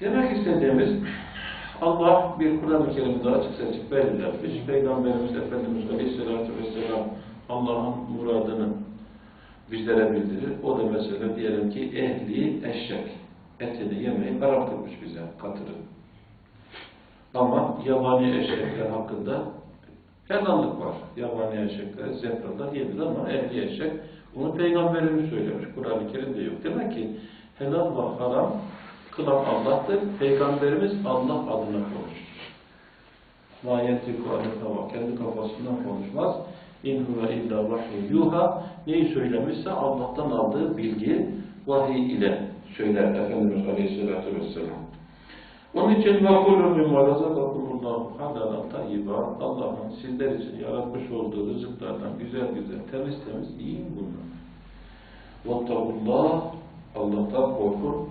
Demek istediğimiz Allah bir Kur'an-ı Kerim'de açık seçik belirlenmiş. Peygamberimiz Efendimiz Aleyhisselatü Vesselam Allah'ın muradını bizlere bildirir. O da mesela diyelim ki ehli eşek etini yemeyi haram bize katırı. Ama yabani eşekler hakkında helallik var. Yabani eşekler, zebralar yediler ama ehli eşek bunu peygamberimiz söylemiş. Kur'an-ı Kerim'de yok. Demek ki helal ve haram Kılan Allah'tır. Peygamberimiz Allah adına konuşur. La yetiku aleyhi Kendi kafasından konuşmaz. İn huve illa vahyi yuha. Neyi söylemişse Allah'tan aldığı bilgi vahiy ile söyler Efendimiz Aleyhisselatü Vesselam. Onun için vakulun min varazakakumullahu halalan tayyiba Allah'ın sizler için yaratmış olduğu rızıklardan güzel güzel temiz temiz yiyin bunlar. Vattakullah Allah'tan korkun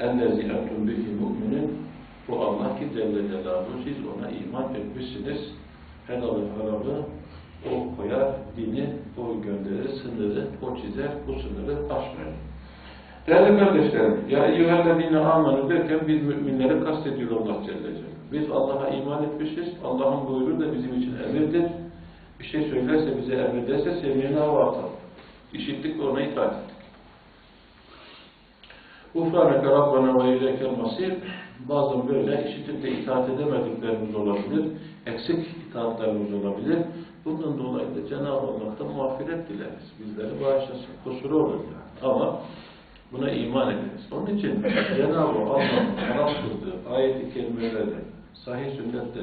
اَلَّذِي اَنْتُمْ بِهِ مُؤْمِنِينَ Bu Allah ki Celle Celaluhu siz ona iman etmişsiniz. Helalı haramı o koyar, dini o gönderir, sınırı o çizer, bu sınırı aşmayın. Değerli kardeşlerim, ya eyyühellezine amenu derken biz müminleri kastediyor Allah Celle Celaluhu. Biz Allah'a iman etmişiz, Allah'ın buyruğu da bizim için emirdir. Bir şey söylerse, bize emrederse sevmeyene hava atalım. İşittik ve ona itaat ettik. Ufraneke Rabbena ve ileykel masir bazen böyle işitip de itaat edemediklerimiz olabilir, eksik itaatlerimiz olabilir. Bundan dolayı da Cenab-ı Allah'tan mağfiret dileriz. Bizleri bağışlasın, kusuru olur yani. Ama buna iman ederiz. Onun için Cenab-ı Allah'ın haram kıldığı ayet-i kerimelerde, sahih sünnette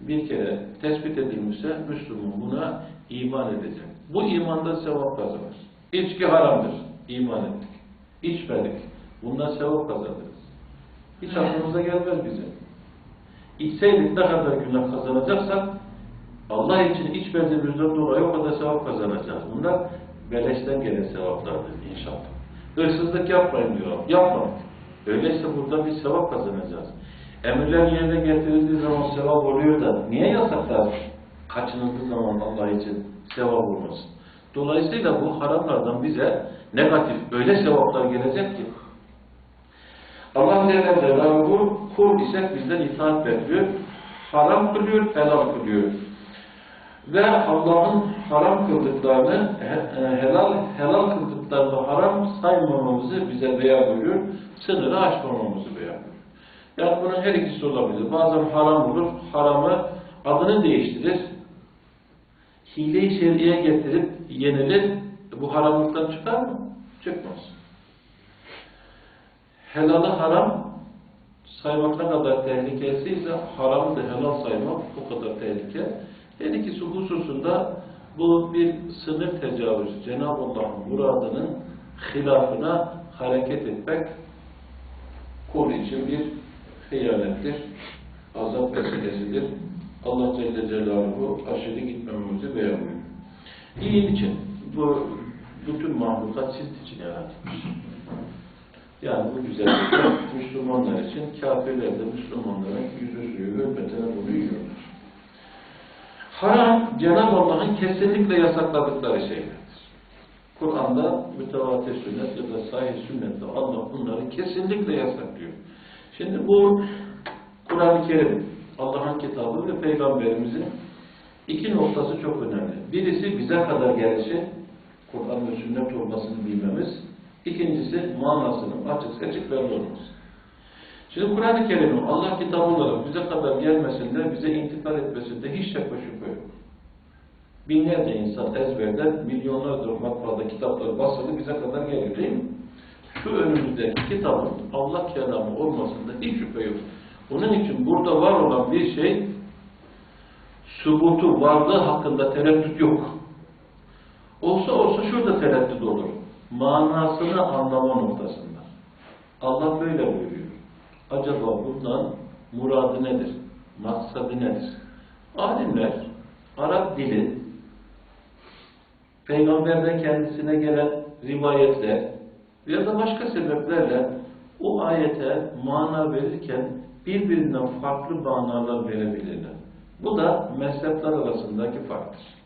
bir kere tespit edilmişse Müslüman buna iman edecek. Bu imanda sevap kazanır. İçki haramdır. İman ettik. İçmedik. Bundan sevap kazanırız. Hiç aklımıza gelmez bize. İçseydik ne kadar günah kazanacaksak Allah için içmediğimizden dolayı o kadar sevap kazanacağız. Bunlar beleşten gelen sevaplardır inşallah. Hırsızlık yapmayın diyor. Yapma. Öyleyse burada bir sevap kazanacağız. Emirler yerine getirildiği zaman sevap oluyor da niye yasaklar kaçınıldığı zaman Allah için sevap olmasın? Dolayısıyla bu haramlardan bize negatif öyle sevaplar gelecek ki Allah Celle Celaluhu kul ise bizden itaat bekliyor. Haram kılıyor, helal kılıyor. Ve Allah'ın haram kıldıklarını, he- helal helal kıldıklarını haram saymamamızı bize beyan buyuruyor. Sınırı aşmamamızı beyan buyuruyor. Yani bunun her ikisi olabilir. Bazen haram olur, haramı adını değiştirir. Hile-i şer'iye getirip yenilir. Bu haramlıktan çıkar mı? Çıkmaz. Helalı haram saymak ne kadar tehlikeliyse haramı da helal saymak o kadar tehlike. Her ikisi hususunda bu bir sınır tecavüzü. Cenab-ı Allah'ın muradının hilafına hareket etmek kul için bir hıyanettir, azap vesilesidir. Allah Celle Celaluhu aşırı gitmememizi buyuruyor. İyiliğin için, bu bütün mahlukat siz için yaratılmış. Yani bu güzellikler Müslümanlar için, kafirler de Müslümanların yüzü suyu hürmetine bunu yiyorlar. Haram, Cenab-ı Allah'ın kesinlikle yasakladıkları şeylerdir. Kur'an'da mütevatir sünnet ya da sahih sünnette Allah bunları kesinlikle yasaklıyor. Şimdi bu Kur'an-ı Kerim, Allah'ın kitabı ve Peygamberimizin iki noktası çok önemli. Birisi bize kadar gelişi, Kur'an ve sünnet olmasını bilmemiz. İkincisi manasının açık seçik belli olması. Şimdi Kur'an-ı Kerim'in Allah kitabı bize kadar gelmesinde, bize intikal etmesinde hiç ve şüphe yok. Binlerce insan ezberden milyonlarca matbaada kitapları basılı bize kadar geliyor değil mi? Şu önümüzdeki kitabın Allah kelamı olmasında hiç şüphe yok. Onun için burada var olan bir şey subutu, varlığı hakkında tereddüt yok. Olsa olsa şurada tereddüt olur. Manasını anlama noktasında. Allah böyle buyuruyor. Acaba bundan muradı nedir? Maksadı nedir? Alimler Arap dili peygamberden kendisine gelen rivayetler ya da başka sebeplerle o ayete mana verirken birbirinden farklı manalar verebilirler. Bu da mezhepler arasındaki farktır.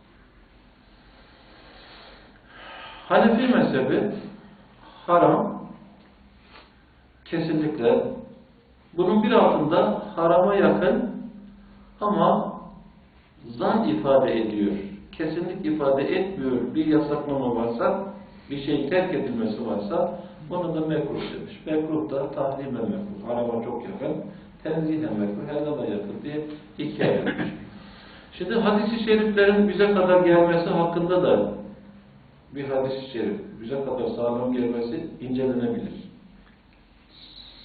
Hanefi mezhebi haram kesinlikle Bunun bir altında harama yakın ama zan ifade ediyor. Kesinlik ifade etmiyor. Bir yasaklama varsa, bir şeyin terk edilmesi varsa bunu da mekruh demiş. Mekruh da tahrimen mekruh. Harama çok yakın. Tenzihen mekruh. Helala yakın diye ikiye ayırmış. Şimdi hadis-i şeriflerin bize kadar gelmesi hakkında da bir hadis-i şerif bize kadar sağlam gelmesi incelenebilir.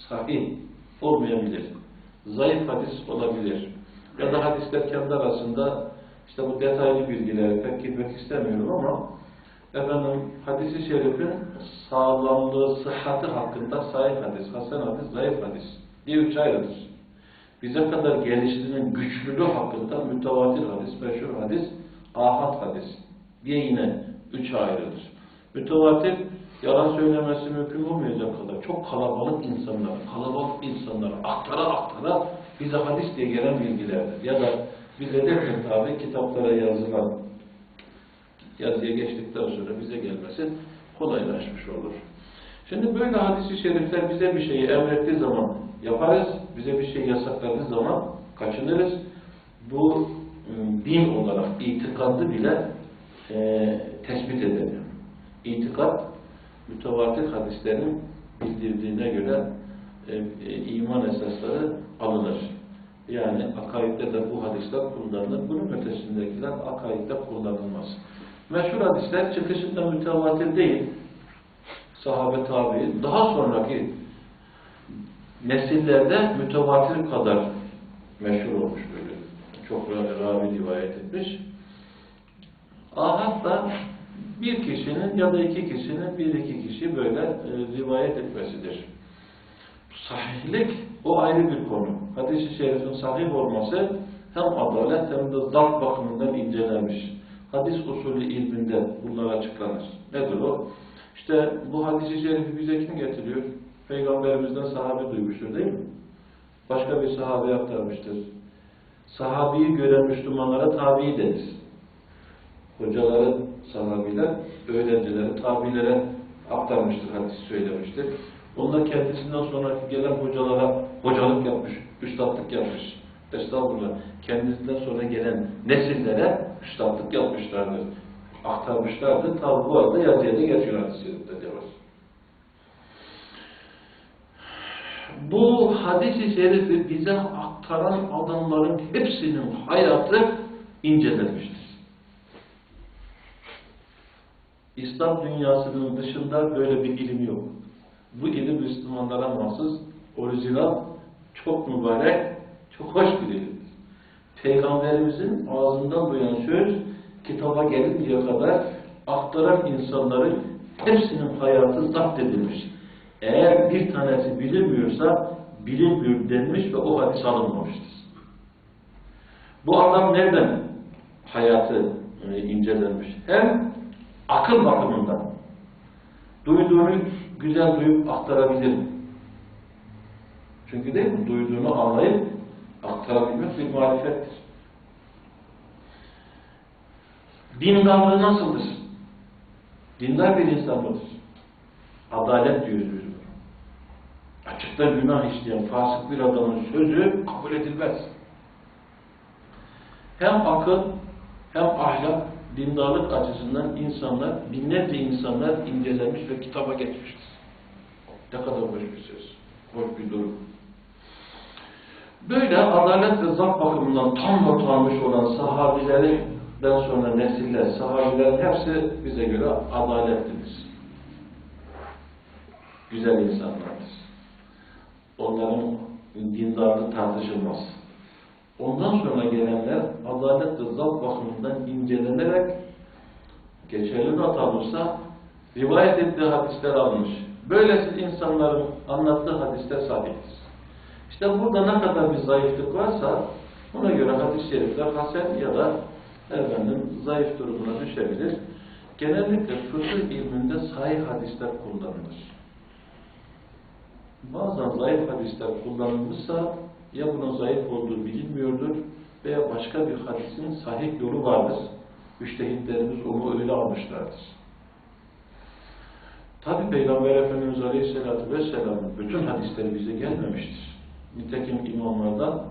Sahih olmayabilir. Zayıf hadis olabilir. Ya da hadisler kendi arasında işte bu detaylı bilgilere pek girmek istemiyorum ama efendim hadisi şerifin sağlamlığı, sıhhati hakkında sahih hadis, hasen hadis, zayıf hadis diye üç ayrıdır. Bize kadar geliştiğinin güçlülüğü hakkında mütevatir hadis, meşhur hadis, ahad hadis diye yine üç ayrıdır. Mütevatir yalan söylemesi mümkün olmayacak kadar çok kalabalık insanlar, kalabalık insanlar aktara aktara bize hadis diye gelen bilgilerdir. Ya da bize derken tabi kitaplara yazılan yazıya geçtikten sonra bize gelmesi kolaylaşmış olur. Şimdi böyle hadisi şerifler bize bir şeyi emrettiği zaman yaparız, bize bir şey yasakladığı zaman kaçınırız. Bu ıı, din olarak itikadı bile e, tespit edelim. İtikat, mütevatir hadislerin bildirdiğine göre e, e, iman esasları alınır. Yani akaidde de bu hadisler kullanılır. Bunun ötesindekiler akaidde kullanılmaz. Meşhur hadisler çıkışında mütevatir değil, sahabe tabi, daha sonraki nesillerde mütevatir kadar meşhur olmuş böyle. Çok ravi rivayet etmiş. Ahad da bir kişinin ya da iki kişinin bir iki kişi böyle e, rivayet etmesidir. Sahihlik o ayrı bir konu. Hadis-i şerifin sahih olması hem adalet hem de zat bakımından incelenmiş. Hadis usulü ilminde bunlar açıklanır. Nedir o? İşte bu hadis-i şerifi bize kim getiriyor? Peygamberimizden sahabe duymuştur değil mi? Başka bir sahabe aktarmıştır. Sahabeyi gören Müslümanlara tabi denir. Hocaları, sahabiler, öğrencileri, tabilere aktarmıştır, hadis söylemiştir. Onlar kendisinden sonra gelen hocalara hocalık yapmış, üstadlık yapmış. Estağfurullah. Kendisinden sonra gelen nesillere üstadlık yapmışlardır. Aktarmışlardır. Tabi bu arada yazıya da geçiyor hadis-i var. Bu hadis-i şerifi bize aktaran adamların hepsinin hayatı incelenmiştir. İslam dünyasının dışında böyle bir ilim yok. Bu ilim Müslümanlara mahsus, orijinal, çok mübarek, çok hoş bir ilimdir. Peygamberimizin ağzından duyan söz, kitaba gelinceye kadar aktaran insanların hepsinin hayatı zapt edilmiş. Eğer bir tanesi bilinmiyorsa, bilinmiyor denmiş ve o hadis alınmamıştır. Bu adam nereden hayatı e, incelenmiş? Hem akıl bakımından duyduğunu güzel duyup aktarabilir. Çünkü değil mi? Duyduğunu anlayıp aktarabilmek bir marifettir. Dindarlığı nasıldır? Dindar bir insan mıdır? Adalet diyoruz biz bunu. Açıkta günah işleyen fasık bir adamın sözü kabul edilmez. Hem akıl hem ahlak dindarlık açısından insanlar, binlerce insanlar incelenmiş ve kitaba geçmiştir. Ne kadar hoş bir söz, hoş bir durum. Böyle adalet ve zat bakımından tam not almış olan sahabilerden sonra nesiller, sahabilerin hepsi bize göre adaletlidir. Güzel insanlardır. Onların dindarlığı tartışılmaz. Ondan sonra gelenler adalet ve zat bakımından incelenerek geçerli not almışsa rivayet ettiği hadisler almış. Böylesi insanların anlattığı hadisler sahiptir. İşte burada ne kadar bir zayıflık varsa ona göre hadis-i şerifler hasen ya da efendim zayıf durumuna düşebilir. Genellikle fıkıh ilminde sahih hadisler kullanılır. Bazen zayıf hadisler kullanılmışsa ya bunun zayıf olduğu bilinmiyordur veya başka bir hadisin sahih yolu vardır. Müştehitlerimiz onu öyle almışlardır. Tabi Peygamber Efendimiz Aleyhisselatü Vesselam'ın bütün hadisleri bize gelmemiştir. Nitekim imamlardan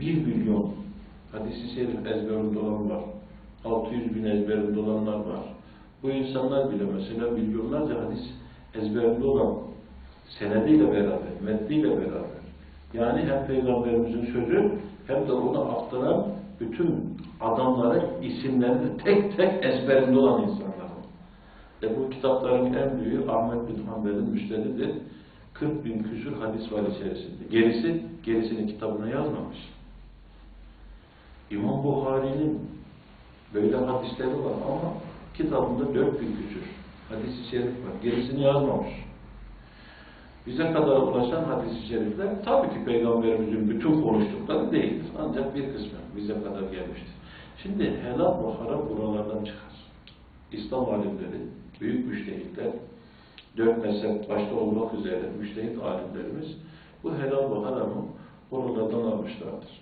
bir milyon hadisi şerif ezberinde olan var. 600 bin ezberinde olanlar var. Bu insanlar bile mesela milyonlarca hadis ezberinde olan senediyle beraber, metniyle beraber. Yani hem Peygamberimizin sözü hem de onu aktaran bütün adamların isimlerini tek tek ezberinde olan insanlar. E bu kitapların en büyüğü Ahmet bin Hanbel'in müstedidir. 40 bin küsur hadis var içerisinde. Gerisi, gerisini kitabına yazmamış. İmam Bukhari'nin böyle hadisleri var ama kitabında 4 bin küsur hadis-i var. Gerisini yazmamış bize kadar ulaşan hadis-i şerifler tabii ki Peygamberimizin bütün konuştukları değildir. Ancak bir kısmı bize kadar gelmiştir. Şimdi helal ve haram buralardan çıkar. İslam alimleri, büyük müştehitler, dört mezhep başta olmak üzere müştehit alimlerimiz bu helal ve haramı oralardan almışlardır.